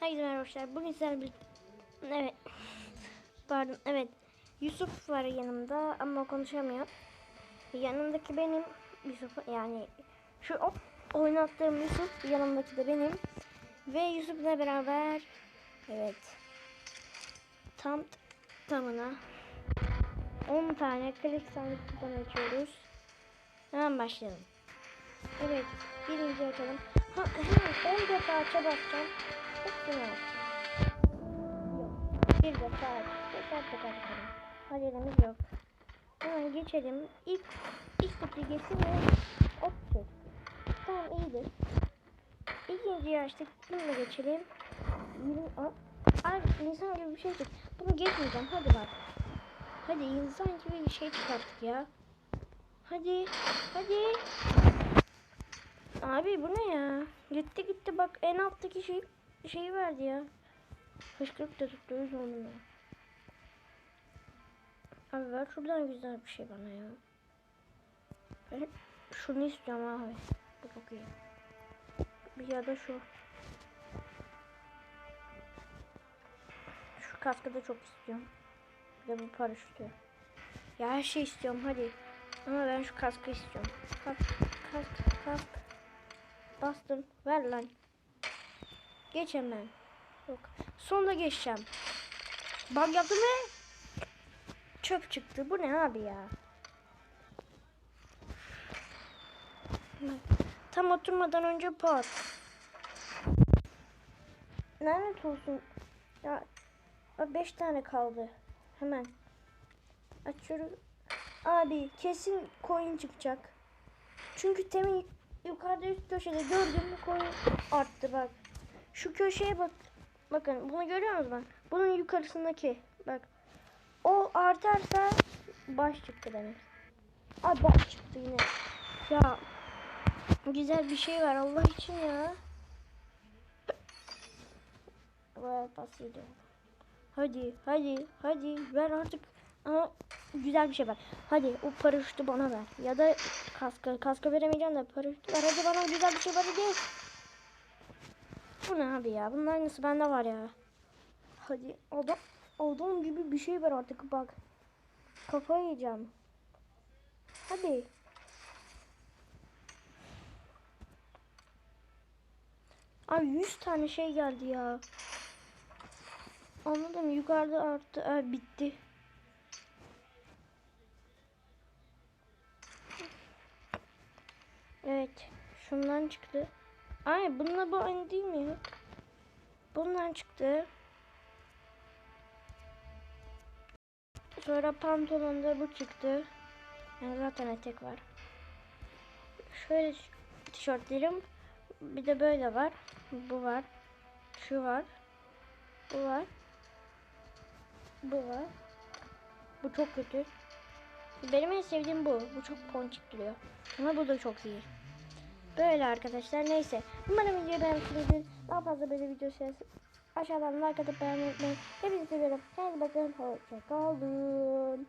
Herkese merhaba arkadaşlar. Bugün sizlerle bir... Evet. Pardon. Evet. Yusuf var yanımda ama konuşamıyor. Yanımdaki benim Yusuf yani şu o oynattığım Yusuf yanımdaki de benim ve Yusuf'la beraber evet tam tamına 10 tane klik sandıktan açıyoruz. Hemen başlayalım. Evet, birinci açalım. Ha, hemen 10 defa aça basacağım. Açacağım. Yok. Bir defa aç. Tekrar tekrar açalım. Acelemiz yok. Hemen geçelim. İlk, ilk kutuyu geçsin ve hop çek. Tamam iyidir. İkinciyi açtık. Bunu geçelim. Ay, insan gibi bir şey çık. Bunu geçmeyeceğim. Hadi bak. Hadi insan gibi bir şey çıkarttık ya. Hadi. Hadi. Abi bu ne ya? Gitti gitti bak en alttaki şey şeyi verdi ya. Fışkırıp da tuttu yüz onu. Abi ver şuradan güzel bir şey bana ya. Ben şunu istiyorum abi. Bu çok iyi. Bir ya da şu. Şu kaskı da çok istiyorum. Bir de bu paraşütü. Ya her şey istiyorum hadi. Ama ben şu kaskı istiyorum. Kask, kask, kask. Bastım. Ver lan. Geç hemen. Yok. Sonunda geçeceğim. Bak yaptım ve çöp çıktı. Bu ne abi ya? Tam oturmadan önce pat. Lanet olsun. Ya 5 tane kaldı. Hemen. Açıyorum. Abi kesin coin çıkacak. Çünkü temin yukarıda üst köşede gördüğüm coin arttı bak. Şu köşeye bak. Bakın bunu görüyor musunuz bak. Bunun yukarısındaki bak. O artarsa baş çıktı demek. Ay baş çıktı yine. Ya güzel bir şey var Allah için ya. Bayağı pas. Hadi hadi hadi ver artık. Ama güzel bir şey ver. Hadi o paraşütü bana ver. Ya da kaska. Kaska veremeyeceğim de paraşütü ver. Hadi bana güzel bir şey ver hadi. Bu ne abi ya? Bunun aynısı bende var ya. Hadi adam, adam gibi bir şey ver artık bak. Kafayı yiyeceğim. Hadi. Abi 100 tane şey geldi ya. Anladım yukarıda arttı. Aa, bitti. Evet. Şundan çıktı. Ay bununla bu aynı değil mi? Bundan çıktı. Sonra pantolonda bu çıktı. Yani zaten etek var. Şöyle tişörtlerim. Bir de böyle var. Bu var. Şu var. Bu var. Bu var. Bu çok kötü. Benim en sevdiğim bu. Bu çok ponçik duruyor. Ama bu da çok iyi. Böyle arkadaşlar. Neyse. Umarım videoyu beğenmişsinizdir. Daha fazla böyle video serisi aşağıdan like atıp beğenmeyi unutmayın. Hepinizi seviyorum. Kendinize bakın. Hoşçakalın.